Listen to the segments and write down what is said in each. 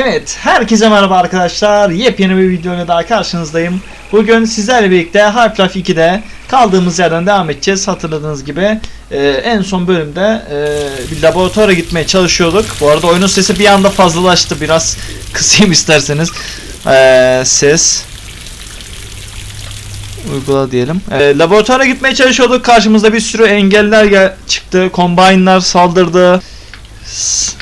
Evet, herkese merhaba arkadaşlar. Yepyeni bir videoyla daha karşınızdayım. Bugün sizlerle birlikte Half-Life 2'de kaldığımız yerden devam edeceğiz. Hatırladığınız gibi e, en son bölümde e, bir laboratuvara gitmeye çalışıyorduk. Bu arada oyunun sesi bir anda fazlalaştı. Biraz kısayım isterseniz. E, ses. Uygula diyelim. E, laboratuvara gitmeye çalışıyorduk. Karşımızda bir sürü engeller gel- çıktı. Combine'lar saldırdı.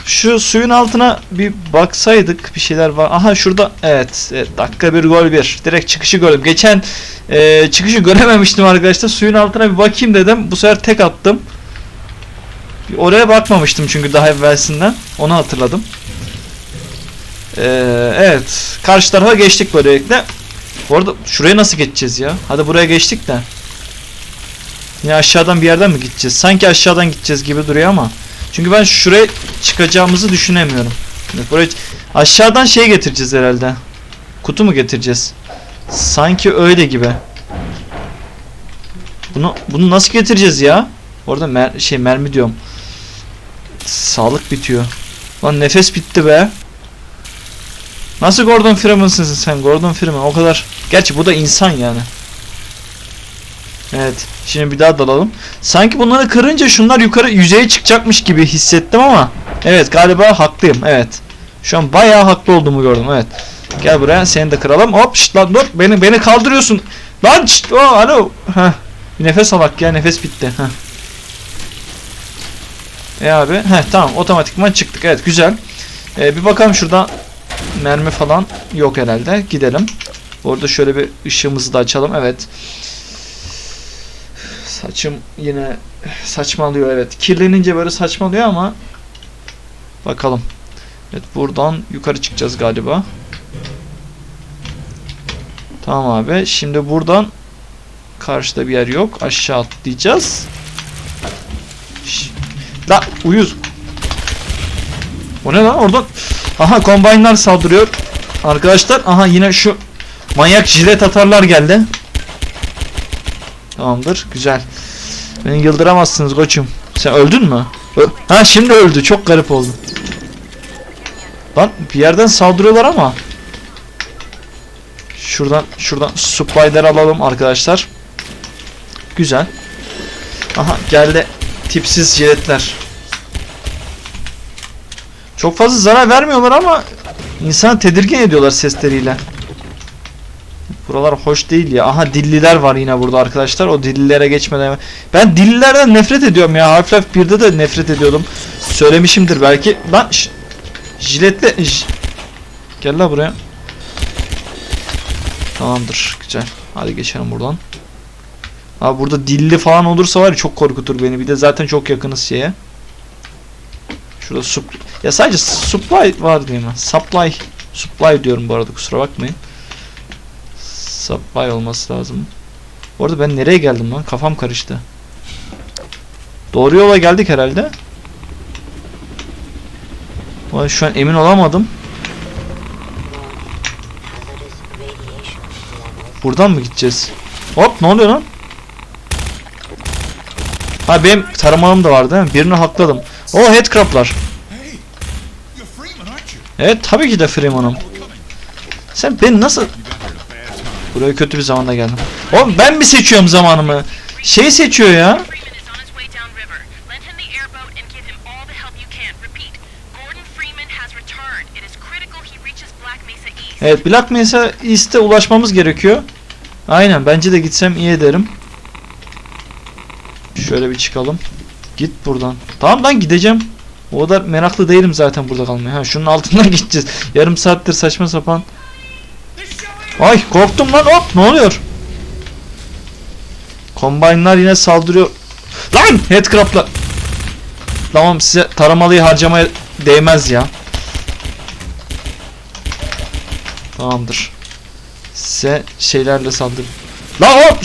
Şu suyun altına bir baksaydık bir şeyler var. Aha şurada evet, evet dakika bir gol bir. Direkt çıkışı gördüm. Geçen e, çıkışı görememiştim arkadaşlar. Suyun altına bir bakayım dedim. Bu sefer tek attım. Oraya bakmamıştım çünkü daha evvelsinden. Onu hatırladım. E, evet. Karşı tarafa geçtik böylelikle. Bu arada şuraya nasıl geçeceğiz ya? Hadi buraya geçtik de. Yine aşağıdan bir yerden mi gideceğiz? Sanki aşağıdan gideceğiz gibi duruyor ama. Çünkü ben şuraya çıkacağımızı düşünemiyorum. Buraya aşağıdan şey getireceğiz herhalde. Kutu mu getireceğiz? Sanki öyle gibi. Bunu bunu nasıl getireceğiz ya? Orada mer şey mermi diyorum. Sağlık bitiyor. Lan nefes bitti be. Nasıl Gordon Freeman'sın sen? Gordon Freeman o kadar. Gerçi bu da insan yani. Evet. Şimdi bir daha dalalım. Sanki bunları kırınca şunlar yukarı yüzeye çıkacakmış gibi hissettim ama. Evet galiba haklıyım. Evet. Şu an bayağı haklı olduğumu gördüm. Evet. Gel buraya seni de kıralım. Hop şşt lan dur. Beni beni kaldırıyorsun. Lan şşt. Oh, alo. Heh. Bir nefes alak ya. Nefes bitti. Heh. E abi. Heh tamam. Otomatikman çıktık. Evet güzel. E, bir bakalım şurada mermi falan yok herhalde. Gidelim. Orada şöyle bir ışığımızı da açalım. Evet. Saçım yine saçmalıyor evet. Kirlenince böyle saçmalıyor ama bakalım. Evet buradan yukarı çıkacağız galiba. Tamam abi. Şimdi buradan karşıda bir yer yok. Aşağı atlayacağız. Şş. La uyuz. O ne lan oradan? Aha kombaynlar saldırıyor. Arkadaşlar aha yine şu manyak jilet atarlar geldi. Tamamdır. Güzel. Beni yıldıramazsınız koçum. Sen öldün mü? Ö- ha şimdi öldü. Çok garip oldu. Lan bir yerden saldırıyorlar ama. Şuradan şuradan supply'ler alalım arkadaşlar. Güzel. Aha geldi tipsiz jiletler. Çok fazla zarar vermiyorlar ama insanı tedirgin ediyorlar sesleriyle. Buralar hoş değil ya. Aha dilliler var yine burada arkadaşlar. O dillilere geçmeden Ben dillilerden nefret ediyorum ya. Half-Life 1'de de nefret ediyordum. Söylemişimdir belki. Lan şş, jiletle j- Gel la buraya. Tamamdır. Güzel. Hadi geçelim buradan. Abi burada dilli falan olursa var ya çok korkutur beni. Bir de zaten çok yakınız şeye. Şurada sup ya sadece supply var değil mi? Supply supply diyorum bu arada kusura bakmayın. Supply olması lazım. Bu arada ben nereye geldim lan? Kafam karıştı. Doğru yola geldik herhalde. Vay şu an emin olamadım. Buradan mı gideceğiz? Hop ne oluyor lan? Ha benim taramalım da vardı değil mi? Birini hakladım. O headcrab'lar. Evet tabii ki de Freeman'ım. Sen beni nasıl... Buraya kötü bir zamanda geldim. Oğlum ben mi seçiyorum zamanımı? Şey seçiyor ya. Evet Black Mesa East'e ulaşmamız gerekiyor. Aynen bence de gitsem iyi ederim. Şöyle bir çıkalım. Git buradan. Tamam lan gideceğim. O kadar meraklı değilim zaten burada kalmaya. Ha şunun altından gideceğiz. Yarım saattir saçma sapan. Ay korktum lan hop ne oluyor? Combine'lar yine saldırıyor. Lan headcrab'la. Tamam size taramalıyı harcamaya değmez ya. Tamamdır. Size şeylerle saldır. La hop!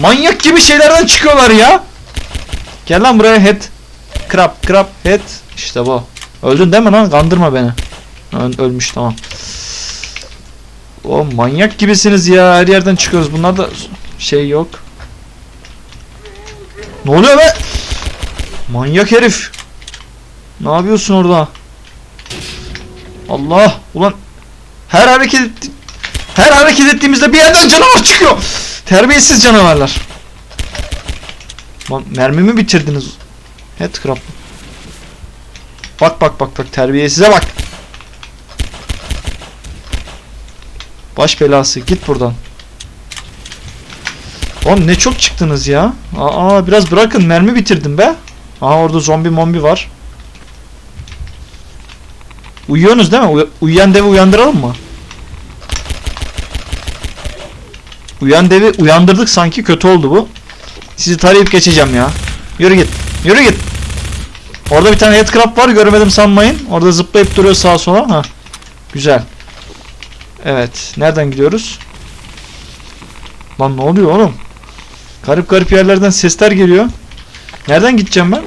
Manyak gibi şeylerden çıkıyorlar ya. Gel lan buraya head. Crab, crab, head. İşte bu. Öldün değil mi lan? Kandırma beni. Ölmüş tamam. O manyak gibisiniz ya. Her yerden çıkıyoruz. Bunlarda şey yok. Ne oluyor be? Manyak herif. Ne yapıyorsun orada? Allah ulan her hareket etti- her hareket ettiğimizde bir yerden canavar çıkıyor. Terbiyesiz canavarlar. Lan mermimi bitirdiniz. Headcrab. Bak bak bak bak terbiyesize bak. Baş belası git buradan. Oğlum ne çok çıktınız ya. Aa biraz bırakın mermi bitirdim be. Aa orada zombi mombi var. Uyuyorsunuz değil mi? Uy- uyuyan devi uyandıralım mı? Uyan devi uyandırdık sanki kötü oldu bu. Sizi tarayıp geçeceğim ya. Yürü git. Yürü git. Orada bir tane headcrab var görmedim sanmayın. Orada zıplayıp duruyor sağa sola. Ha. Güzel. Evet. Nereden gidiyoruz? Lan ne oluyor oğlum? Garip garip yerlerden sesler geliyor. Nereden gideceğim ben?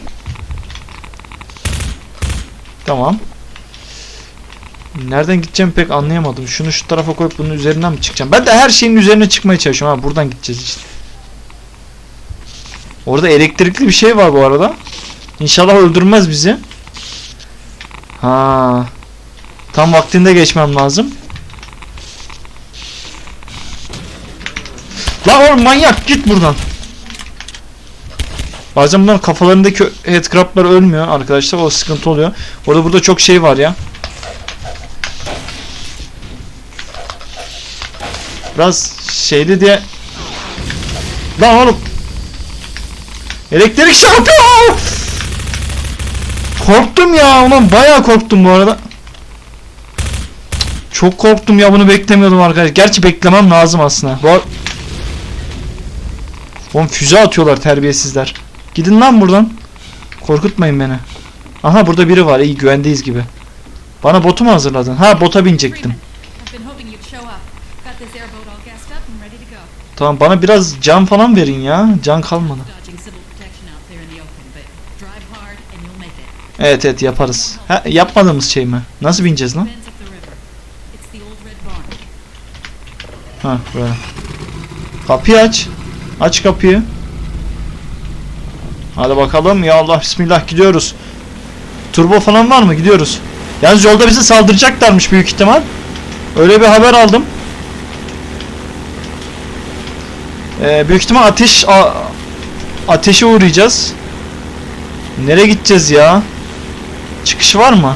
Tamam. Nereden gideceğim pek anlayamadım. Şunu şu tarafa koyup bunun üzerinden mi çıkacağım? Ben de her şeyin üzerine çıkmaya çalışıyorum. Ha buradan gideceğiz işte. Orada elektrikli bir şey var bu arada. İnşallah öldürmez bizi. Ha. Tam vaktinde geçmem lazım. Lan oğlum manyak git buradan. Bazen bunların kafalarındaki headcrablar ölmüyor arkadaşlar o sıkıntı oluyor. Orada burada çok şey var ya. Biraz şeydi diye. Lan oğlum. Elektrik çarpıyor. Korktum ya ulan bayağı korktum bu arada. Çok korktum ya bunu beklemiyordum arkadaşlar. Gerçi beklemem lazım aslında. Bu Oğlum füze atıyorlar terbiyesizler. Gidin lan buradan. Korkutmayın beni. Aha burada biri var. İyi güvendeyiz gibi. Bana botu mu hazırladın? Ha bota binecektim. Tamam bana biraz can falan verin ya. Can kalmadı. Evet evet yaparız. Ha, yapmadığımız şey mi? Nasıl bineceğiz lan? Ha böyle. Kapıyı aç. Aç kapıyı. Hadi bakalım. Ya Allah bismillah gidiyoruz. Turbo falan var mı? Gidiyoruz. Yalnız yolda bizi saldıracaklarmış büyük ihtimal. Öyle bir haber aldım. Ee, büyük ihtimal ateş ateşe uğrayacağız. Nereye gideceğiz ya? Çıkış var mı?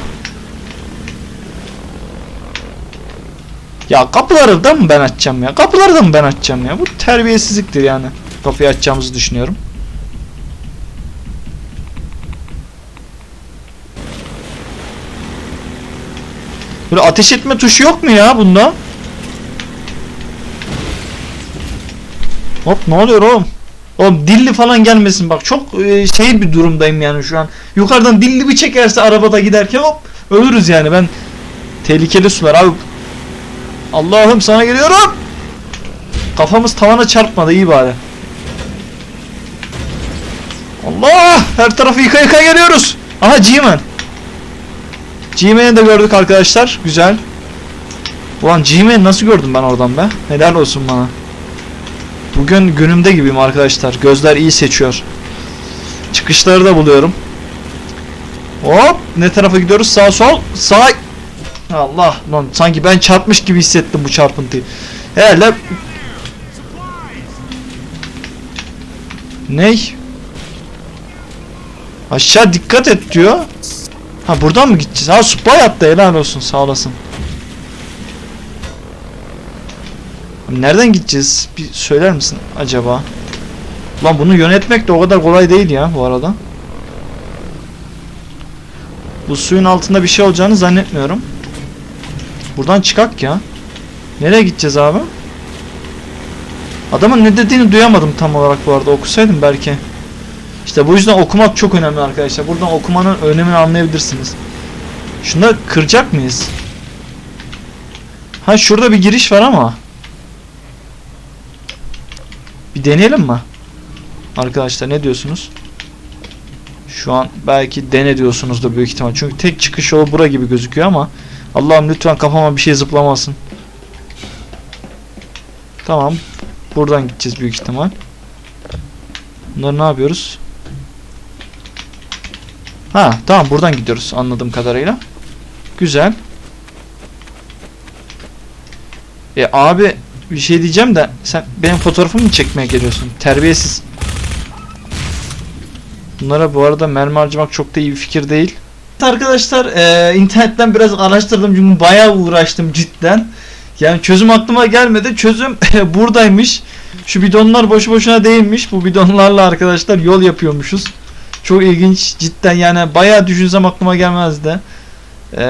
Ya kapıları da mı ben açacağım ya? Kapıları da mı ben açacağım ya? Bu terbiyesizliktir yani. Kapıyı açacağımızı düşünüyorum. Böyle ateş etme tuşu yok mu ya bunda? Hop ne oluyor oğlum? Oğlum dilli falan gelmesin bak çok şey bir durumdayım yani şu an. Yukarıdan dilli bir çekerse arabada giderken hop ölürüz yani ben tehlikeli sular abi Allah'ım sana geliyorum. Kafamız tavana çarpmadı iyi bari. Allah! Her tarafı yıka yıka geliyoruz. Aha G-Man. G-Man'i de gördük arkadaşlar. Güzel. Ulan G-Man'i nasıl gördüm ben oradan be? Helal olsun bana. Bugün günümde gibiyim arkadaşlar. Gözler iyi seçiyor. Çıkışları da buluyorum. Hop! Ne tarafa gidiyoruz? Sağ sol. Sağ Allah lan sanki ben çarpmış gibi hissettim bu çarpıntıyı. Herhalde Ney? Aşağı dikkat et diyor. Ha buradan mı gideceğiz? Ha supply attı helal olsun sağ olasın. Nereden gideceğiz? Bir söyler misin acaba? Lan bunu yönetmek de o kadar kolay değil ya bu arada. Bu suyun altında bir şey olacağını zannetmiyorum. Buradan çıkak ya. Nereye gideceğiz abi? Adamın ne dediğini duyamadım tam olarak bu arada. Okusaydım belki. İşte bu yüzden okumak çok önemli arkadaşlar. Buradan okumanın önemini anlayabilirsiniz. Şunda kıracak mıyız? Ha şurada bir giriş var ama. Bir deneyelim mi? Arkadaşlar ne diyorsunuz? Şu an belki dene diyorsunuzdur büyük ihtimal. Çünkü tek çıkış yolu bura gibi gözüküyor ama Allah'ım lütfen kafama bir şey zıplamasın. Tamam. Buradan gideceğiz büyük ihtimal. Bunları ne yapıyoruz? Ha tamam buradan gidiyoruz anladığım kadarıyla. Güzel. E abi bir şey diyeceğim de sen benim fotoğrafımı mı çekmeye geliyorsun? Terbiyesiz. Bunlara bu arada mermi harcamak çok da iyi bir fikir değil. Arkadaşlar e, internetten biraz araştırdım çünkü bayağı uğraştım cidden. Yani çözüm aklıma gelmedi. Çözüm buradaymış. Şu bidonlar boşu boşuna değilmiş. Bu bidonlarla arkadaşlar yol yapıyormuşuz. Çok ilginç cidden yani bayağı düşünsem aklıma gelmezdi. E,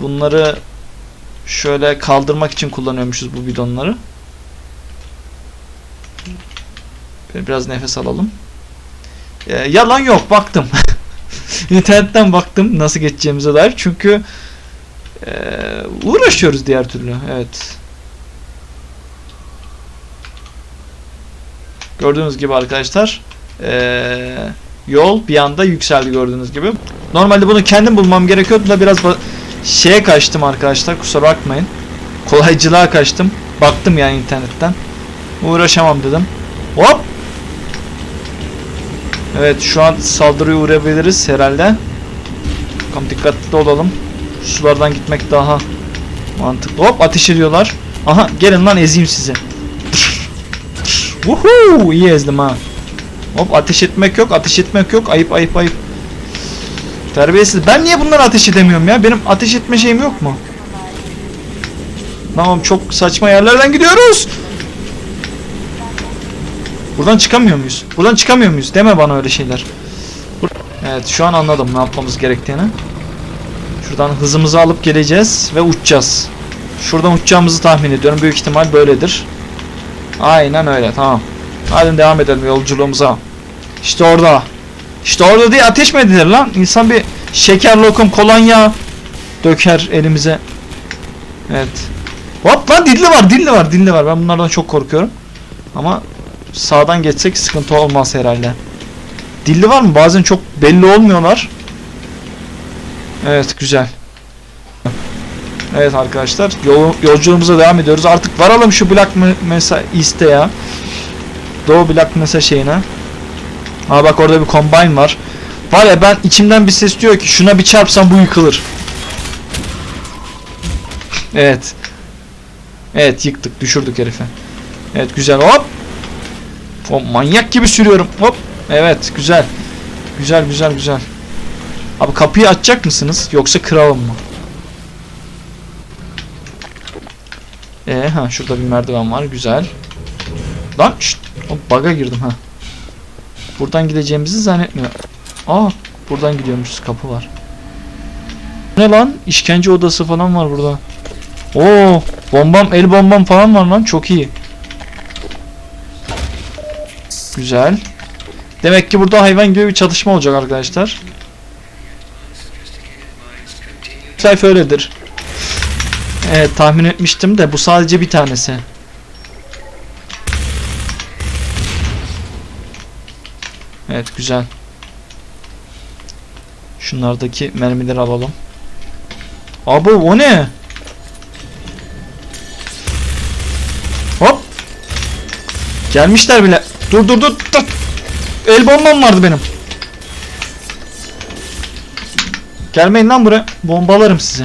bunları şöyle kaldırmak için kullanıyormuşuz bu bidonları. Biraz nefes alalım. Ee, yalan yok baktım. İnternetten baktım nasıl geçeceğimize dair. Çünkü ee, uğraşıyoruz diğer türlü. Evet. Gördüğünüz gibi arkadaşlar ee, yol bir anda yükseldi gördüğünüz gibi. Normalde bunu kendim bulmam gerekiyordu da biraz şeye kaçtım arkadaşlar kusura bakmayın. Kolaycılığa kaçtım. Baktım yani internetten. Uğraşamam dedim. Hop! Evet şu an saldırıya uğrayabiliriz herhalde. Bakalım dikkatli olalım. Sulardan gitmek daha mantıklı. Hop ateş ediyorlar. Aha gelin lan ezeyim sizi. Woohoo! İyi ezdim ha. Hop ateş etmek yok, ateş etmek yok. Ayıp ayıp ayıp. Terbiyesiz. Ben niye bunları ateş edemiyorum ya? Benim ateş etme şeyim yok mu? Tamam çok saçma yerlerden gidiyoruz. Buradan çıkamıyor muyuz? Buradan çıkamıyor muyuz? Deme bana öyle şeyler. Evet şu an anladım ne yapmamız gerektiğini. Şuradan hızımızı alıp geleceğiz ve uçacağız. Şuradan uçacağımızı tahmin ediyorum. Büyük ihtimal böyledir. Aynen öyle tamam. Hadi devam edelim yolculuğumuza. İşte orada. İşte orada diye ateş mi edilir lan? İnsan bir şeker lokum kolonya döker elimize. Evet. Hop lan dilli var dilli var dilli var. Ben bunlardan çok korkuyorum. Ama sağdan geçsek sıkıntı olmaz herhalde. Dilli var mı? Bazen çok belli olmuyorlar. Evet güzel. Evet arkadaşlar yol, yolculuğumuza devam ediyoruz. Artık varalım şu Black Me- Mesa East'e ya. Doğu Black Mesa şeyine. Aa bak orada bir combine var. Var ya ben içimden bir ses diyor ki şuna bir çarpsam bu yıkılır. Evet. Evet yıktık düşürdük herife. Evet güzel hop. O manyak gibi sürüyorum. Hop. Evet güzel. Güzel güzel güzel. Abi kapıyı açacak mısınız yoksa kıralım mı? Ee ha şurada bir merdiven var güzel. Lan şşt. Hop bug'a girdim ha. Buradan gideceğimizi zannetmiyorum. Aa buradan gidiyormuşuz kapı var. Ne lan? İşkence odası falan var burada. Oo, bombam, el bombam falan var lan. Çok iyi. Güzel. Demek ki burada hayvan gibi bir çatışma olacak arkadaşlar. Sayfa öyledir. Evet tahmin etmiştim de bu sadece bir tanesi. Evet güzel. Şunlardaki mermileri alalım. Abi o ne? Hop. Gelmişler bile. Dur dur dur. dur. El bombam vardı benim. Gelmeyin lan buraya. Bombalarım sizi.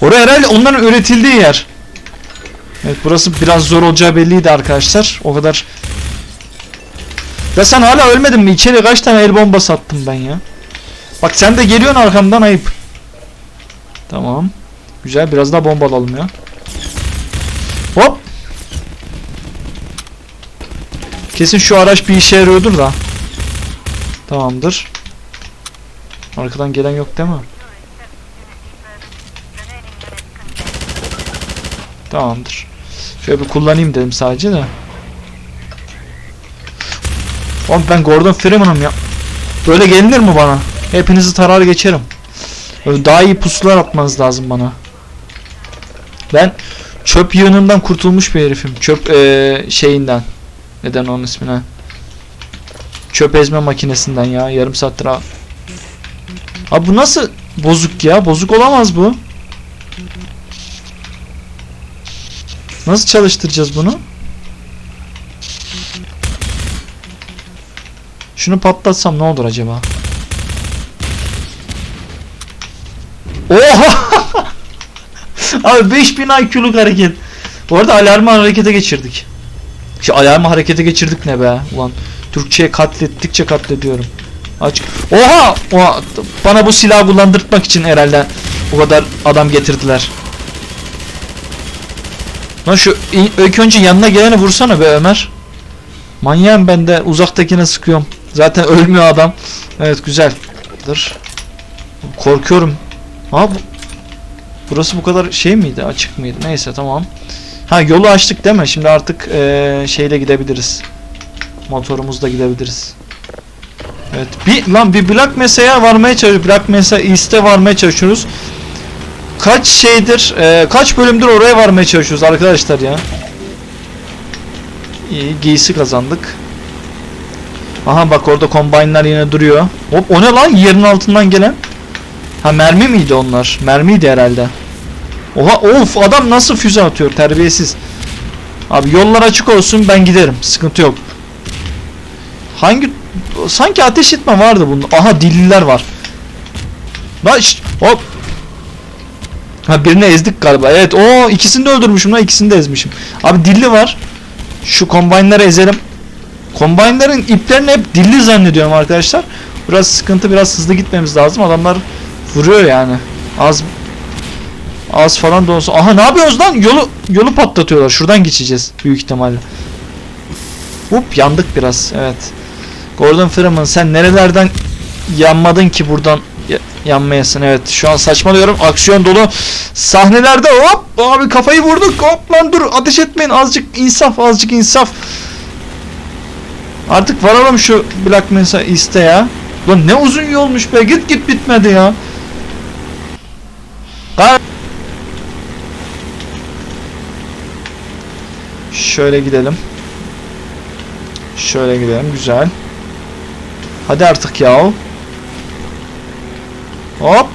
Oraya herhalde onların üretildiği yer. Evet burası biraz zor olacağı belliydi arkadaşlar. O kadar. Ya sen hala ölmedin mi? İçeri kaç tane el bombası attım ben ya. Bak sen de geliyorsun arkamdan ayıp. Tamam. Güzel biraz daha bomba alalım ya. Hop. Kesin şu araç bir işe yarıyordur da. Tamamdır. Arkadan gelen yok değil mi? Tamamdır. Şöyle bir kullanayım dedim sadece de. Oğlum ben Gordon Freeman'ım ya. Böyle gelinir mi bana? Hepinizi tarar geçerim. Daha iyi pusular atmanız lazım bana. Ben çöp yığınından kurtulmuş bir herifim. Çöp eee, şeyinden. Neden onun ismine? Çöp ezme makinesinden ya. Yarım saattir ha. Abi bu nasıl bozuk ya? Bozuk olamaz bu. Nasıl çalıştıracağız bunu? Şunu patlatsam ne olur acaba? Oha! Abi 5000 IQ'luk hareket. Bu arada alarmı harekete geçirdik. Şu alarmı harekete geçirdik ne be? Ulan Türkçe'ye katlettikçe katlediyorum. Aç. Oha! Oha! Bana bu silahı kullandırtmak için herhalde o kadar adam getirdiler. Lan şu ilk önce yanına geleni vursana be Ömer. Manyağım ben de uzaktakine sıkıyorum. Zaten ölmüyor adam. Evet güzel. Dur. Korkuyorum. Ha bu Burası bu kadar şey miydi? Açık mıydı? Neyse tamam. Ha yolu açtık değil mi? Şimdi artık eee, şeyle gidebiliriz. Motorumuzla gidebiliriz. Evet. Bir lan bir Black Mesa'ya varmaya çalışıyoruz. Black Mesa East'e varmaya çalışıyoruz. Kaç şeydir? eee, kaç bölümdür oraya varmaya çalışıyoruz arkadaşlar ya. İyi giysi kazandık. Aha bak orada kombaynlar yine duruyor. Hop o ne lan yerin altından gelen? Ha mermi miydi onlar? Mermiydi herhalde. Oha of adam nasıl füze atıyor terbiyesiz. Abi yollar açık olsun ben giderim. Sıkıntı yok. Hangi sanki ateş etme vardı bunda. Aha dilliler var. Şşt, hop. Ha birini ezdik galiba. Evet o ikisini de öldürmüşüm lan ikisini de ezmişim. Abi dilli var. Şu kombaynları ezelim. Kombaynların iplerini hep dilli zannediyorum arkadaşlar. Biraz sıkıntı biraz hızlı gitmemiz lazım. Adamlar vuruyor yani. Az az falan da olsa. Aha ne yapıyoruz lan? Yolu yolu patlatıyorlar. Şuradan geçeceğiz büyük ihtimalle. Hop yandık biraz. Evet. Gordon Freeman sen nerelerden yanmadın ki buradan ya- yanmayasın. Evet şu an saçmalıyorum. Aksiyon dolu sahnelerde hop abi kafayı vurduk. Hop lan dur ateş etmeyin. Azıcık insaf azıcık insaf. Artık varalım şu Black Mesa East'e ya. Lan ne uzun yolmuş be. Git git bitmedi ya. Şöyle gidelim. Şöyle gidelim. Güzel. Hadi artık ya. Hop.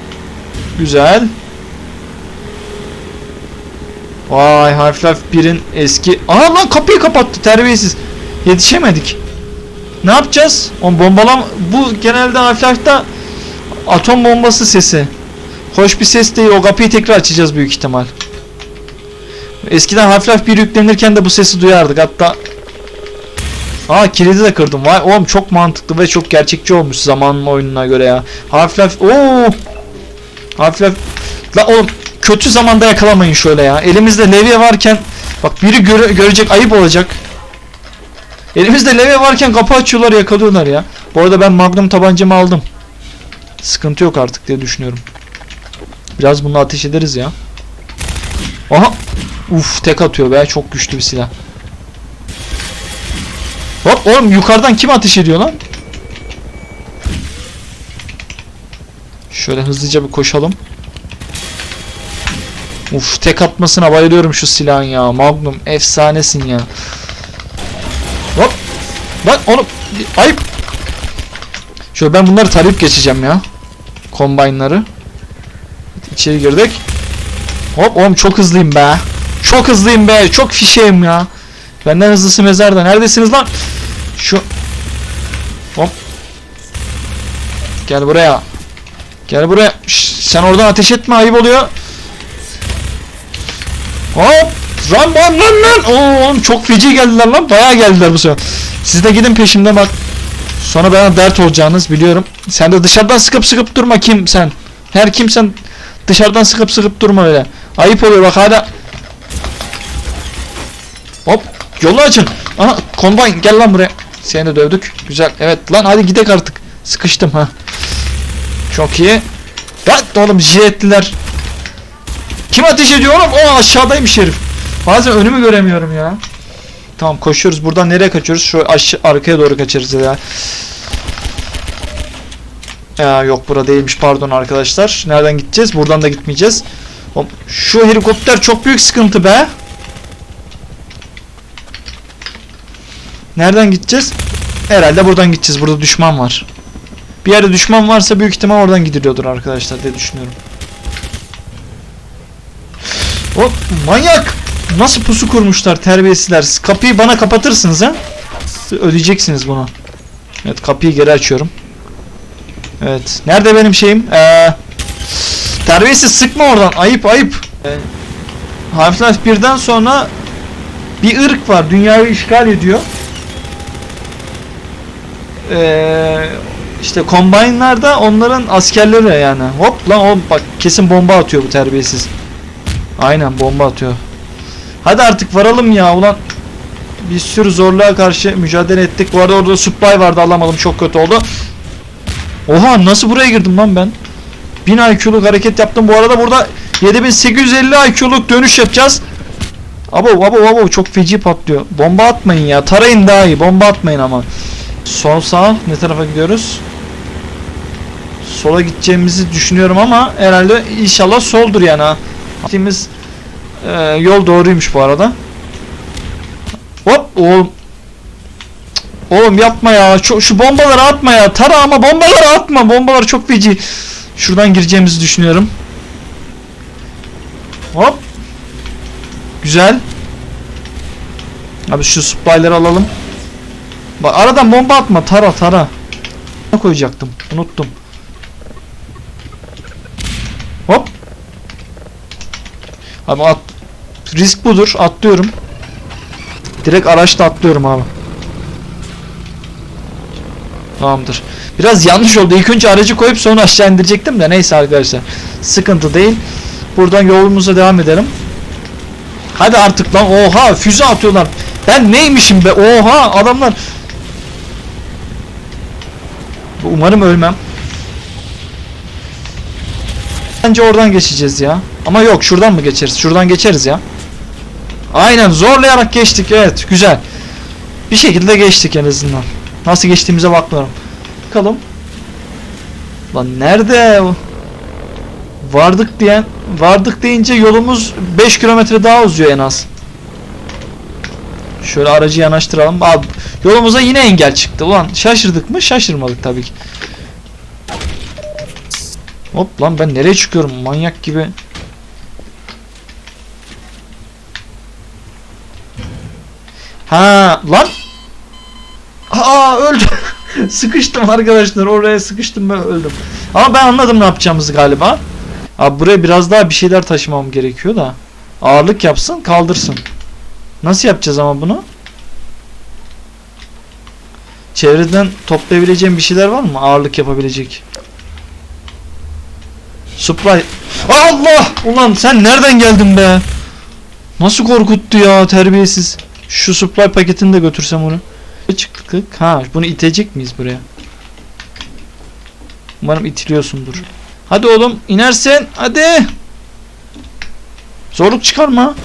Güzel. Vay Half-Life 1'in eski... Aha lan kapıyı kapattı terbiyesiz. Yetişemedik. Ne yapacağız? On bombalam bu genelde Half-Life'da atom bombası sesi. Hoş bir ses değil. O kapıyı tekrar açacağız büyük ihtimal. Eskiden Half-Life 1 yüklenirken de bu sesi duyardık. Hatta Aa kilidi de kırdım. Vay oğlum çok mantıklı ve çok gerçekçi olmuş zamanın oyununa göre ya. Half-Life Oo! Half-Life La oğlum kötü zamanda yakalamayın şöyle ya. Elimizde levye varken bak biri göre- görecek ayıp olacak. Elimizde levye varken kapı açıyorlar yakalıyorlar ya. Bu arada ben magnum tabancamı aldım. Sıkıntı yok artık diye düşünüyorum. Biraz bununla ateş ederiz ya. Aha. Uf tek atıyor be çok güçlü bir silah. Hop oğlum yukarıdan kim ateş ediyor lan? Şöyle hızlıca bir koşalım. Uf tek atmasına bayılıyorum şu silahın ya. Magnum efsanesin ya. Hop. Lan onu ayıp. Şöyle ben bunları tarayıp geçeceğim ya. Combine'ları. İçeri girdik. Hop oğlum çok hızlıyım be. Çok hızlıyım be. Çok fişeğim ya. Benden hızlısı mezarda. Neredesiniz lan? Şu Hop. Gel buraya. Gel buraya. Şş, sen oradan ateş etme ayıp oluyor. Hop. Lan lan lan lan. Oo, oğlum çok feci geldiler lan. Bayağı geldiler bu sefer. Siz de gidin peşimden bak. Sonra bana dert olacağınız biliyorum. Sen de dışarıdan sıkıp sıkıp durma kim sen. Her kimsen dışarıdan sıkıp sıkıp durma öyle. Ayıp oluyor bak hala. Hop yolu açın. Aha combine gel lan buraya. Seni de dövdük. Güzel. Evet lan hadi gidek artık. Sıkıştım ha. Çok iyi. Lan oğlum jiletliler. Kim ateş ediyor oğlum? O aşağıdaymış herif. Bazen önümü göremiyorum ya. Tamam koşuyoruz. Buradan nereye kaçıyoruz? Şu aşağı arkaya doğru kaçarız ya. Ya yok bura değilmiş pardon arkadaşlar. Nereden gideceğiz? Buradan da gitmeyeceğiz. Şu helikopter çok büyük sıkıntı be. Nereden gideceğiz? Herhalde buradan gideceğiz. Burada düşman var. Bir yerde düşman varsa büyük ihtimal oradan gidiliyordur arkadaşlar diye düşünüyorum. Hop manyak! Nasıl pusu kurmuşlar terbiyesizler. Siz Kapıyı bana kapatırsınız ha? Ödeyeceksiniz bunu. Evet kapıyı geri açıyorum. Evet. Nerede benim şeyim? Ee, Terbiyesiz sıkma oradan. Ayıp ayıp. Ee, Half-Life 1'den sonra bir ırk var. Dünyayı işgal ediyor. Ee, işte Combine'lar da onların askerleri yani. Hop lan o bak kesin bomba atıyor bu terbiyesiz. Aynen bomba atıyor. Hadi artık varalım ya ulan. Bir sürü zorluğa karşı mücadele ettik. Bu arada orada supply vardı alamadım çok kötü oldu. Oha nasıl buraya girdim lan ben? 1000 IQ'luk hareket yaptım. Bu arada burada 7850 IQ'luk dönüş yapacağız. Abo abo abo çok feci patlıyor. Bomba atmayın ya. Tarayın daha iyi. Bomba atmayın ama. Sol sağ ne tarafa gidiyoruz? Sola gideceğimizi düşünüyorum ama herhalde inşallah soldur yani ha. Gittiğimiz e, yol doğruymuş bu arada. Hop oğlum. Oğlum yapma ya. Şu, şu bombaları atma ya. Tara ama bombaları atma. Bombalar çok feci. Şuradan gireceğimizi düşünüyorum. Hop. Güzel. Abi şu supply'ları alalım. Bak aradan bomba atma. Tara tara. Ne koyacaktım? Unuttum. Hop. Abi at. Risk budur. Atlıyorum. Direkt araçla atlıyorum abi. Tamamdır. Biraz yanlış oldu. İlk önce aracı koyup sonra aşağı indirecektim de neyse arkadaşlar. Sıkıntı değil. Buradan yolumuza devam edelim. Hadi artık lan. Oha füze atıyorlar. Ben neymişim be? Oha adamlar. Umarım ölmem. Bence oradan geçeceğiz ya. Ama yok şuradan mı geçeriz? Şuradan geçeriz ya. Aynen zorlayarak geçtik evet güzel. Bir şekilde geçtik en azından. Nasıl geçtiğimize bakmıyorum. Bakalım. Lan nerede? Vardık diyen vardık deyince yolumuz 5 kilometre daha uzuyor en az. Şöyle aracı yanaştıralım. Abi, yolumuza yine engel çıktı. Ulan şaşırdık mı? Şaşırmadık tabii ki. Hop lan ben nereye çıkıyorum? Manyak gibi. Ha lan. Aa öldüm. sıkıştım arkadaşlar. Oraya sıkıştım ben öldüm. Ama ben anladım ne yapacağımızı galiba. Abi buraya biraz daha bir şeyler taşımam gerekiyor da. Ağırlık yapsın kaldırsın. Nasıl yapacağız ama bunu? Çevreden toplayabileceğim bir şeyler var mı? Ağırlık yapabilecek. Supply. Allah! Ulan sen nereden geldin be? Nasıl korkuttu ya terbiyesiz. Şu supply paketini de götürsem onu. Çıktık. Ha bunu itecek miyiz buraya? Umarım itiliyorsundur. Hadi oğlum inersen hadi. Zorluk çıkarma.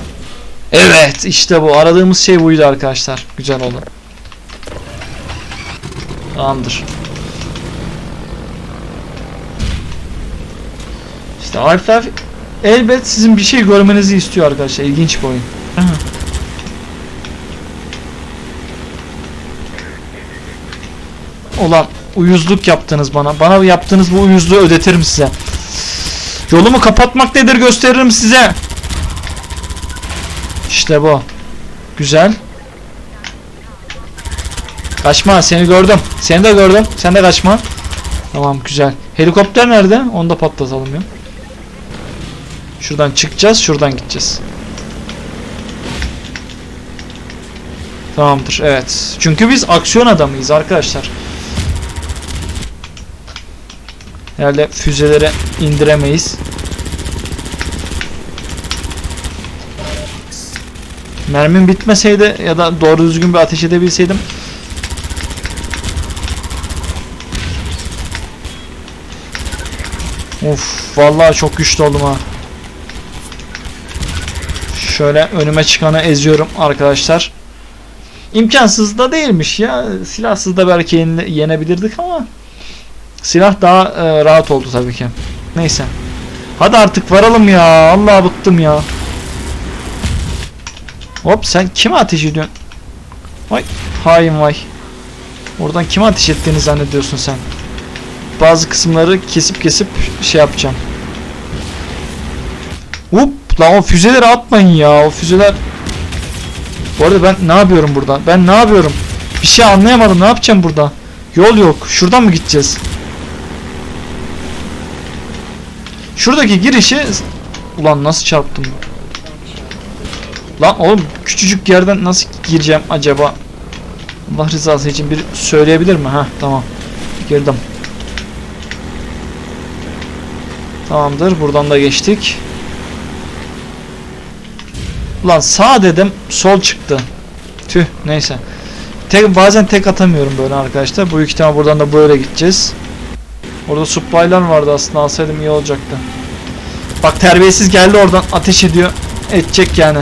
Evet işte bu aradığımız şey buydu arkadaşlar. Güzel oldu. Tamamdır. İşte Half-Life elbet sizin bir şey görmenizi istiyor arkadaşlar. İlginç bir oyun. Ulan uyuzluk yaptınız bana. Bana yaptığınız bu uyuzluğu ödetirim size. Yolumu kapatmak nedir gösteririm size. İşte bu. Güzel. Kaçma seni gördüm. Seni de gördüm. Sen de kaçma. Tamam güzel. Helikopter nerede? Onu da patlatalım ya. Şuradan çıkacağız. Şuradan gideceğiz. Tamamdır. Evet. Çünkü biz aksiyon adamıyız arkadaşlar. Herhalde füzeleri indiremeyiz. Mermim bitmeseydi ya da doğru düzgün bir ateş edebilseydim. Uf, vallahi çok güçlü oldum ha. Şöyle önüme çıkanı eziyorum arkadaşlar. İmkansız da değilmiş ya. Silahsız da belki yenebilirdik ama silah daha e, rahat oldu tabii ki. Neyse. Hadi artık varalım ya. Allah bıktım ya. Hop sen kime ateş ediyorsun? Vay hain vay. Oradan kime ateş ettiğini zannediyorsun sen? Bazı kısımları kesip kesip şey yapacağım. Hop lan o füzeleri atmayın ya o füzeler. Bu arada ben ne yapıyorum burada? Ben ne yapıyorum? Bir şey anlayamadım ne yapacağım burada? Yol yok. Şuradan mı gideceğiz? Şuradaki girişi ulan nasıl çarptım? Lan oğlum küçücük yerden nasıl gireceğim acaba? Allah rızası için bir söyleyebilir mi? Ha tamam. Girdim. Tamamdır. Buradan da geçtik. Ulan sağ dedim sol çıktı. Tüh neyse. Tek, bazen tek atamıyorum böyle arkadaşlar. Bu ihtimal buradan da böyle gideceğiz. Orada supply'lar vardı aslında alsaydım iyi olacaktı. Bak terbiyesiz geldi oradan ateş ediyor. Edecek yani.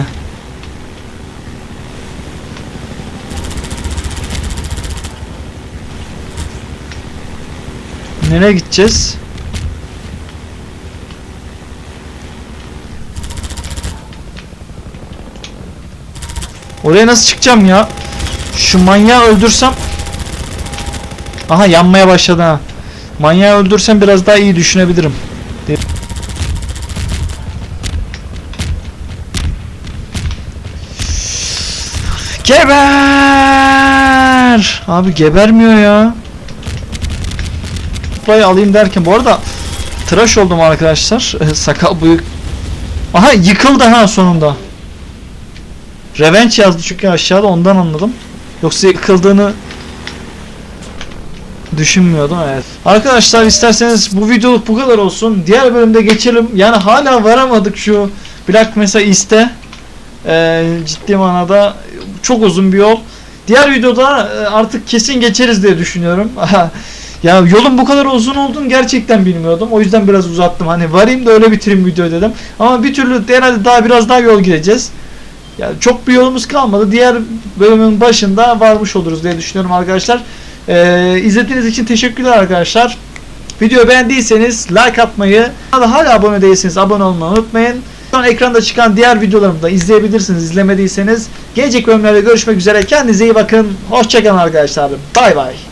Nereye gideceğiz? Oraya nasıl çıkacağım ya? Şu manyağı öldürsem Aha yanmaya başladı ha. Manyağı öldürsem biraz daha iyi düşünebilirim. Geber! Abi gebermiyor ya. Burayı alayım derken bu arada tıraş oldum arkadaşlar. Sakal bıyık. Aha yıkıldı ha sonunda. Revenge yazdı çünkü aşağıda ondan anladım. Yoksa yıkıldığını düşünmüyordum evet. Arkadaşlar isterseniz bu videoluk bu kadar olsun. Diğer bölümde geçelim. Yani hala varamadık şu Black Mesa East'e. Ee, ciddi manada çok uzun bir yol. Diğer videoda e, artık kesin geçeriz diye düşünüyorum. ya yolun bu kadar uzun olduğunu gerçekten bilmiyordum. O yüzden biraz uzattım. Hani varayım da öyle bitireyim video dedim. Ama bir türlü herhalde daha biraz daha yol gideceğiz. Yani çok bir yolumuz kalmadı. Diğer bölümün başında varmış oluruz diye düşünüyorum arkadaşlar. Ee, izlediğiniz için teşekkürler arkadaşlar. Videoyu beğendiyseniz like atmayı, hala abone değilseniz abone olmayı unutmayın. Şu an ekranda çıkan diğer videolarımı da izleyebilirsiniz izlemediyseniz. Gelecek bölümlerde görüşmek üzere. Kendinize iyi bakın. Hoşçakalın arkadaşlar. Bay bay.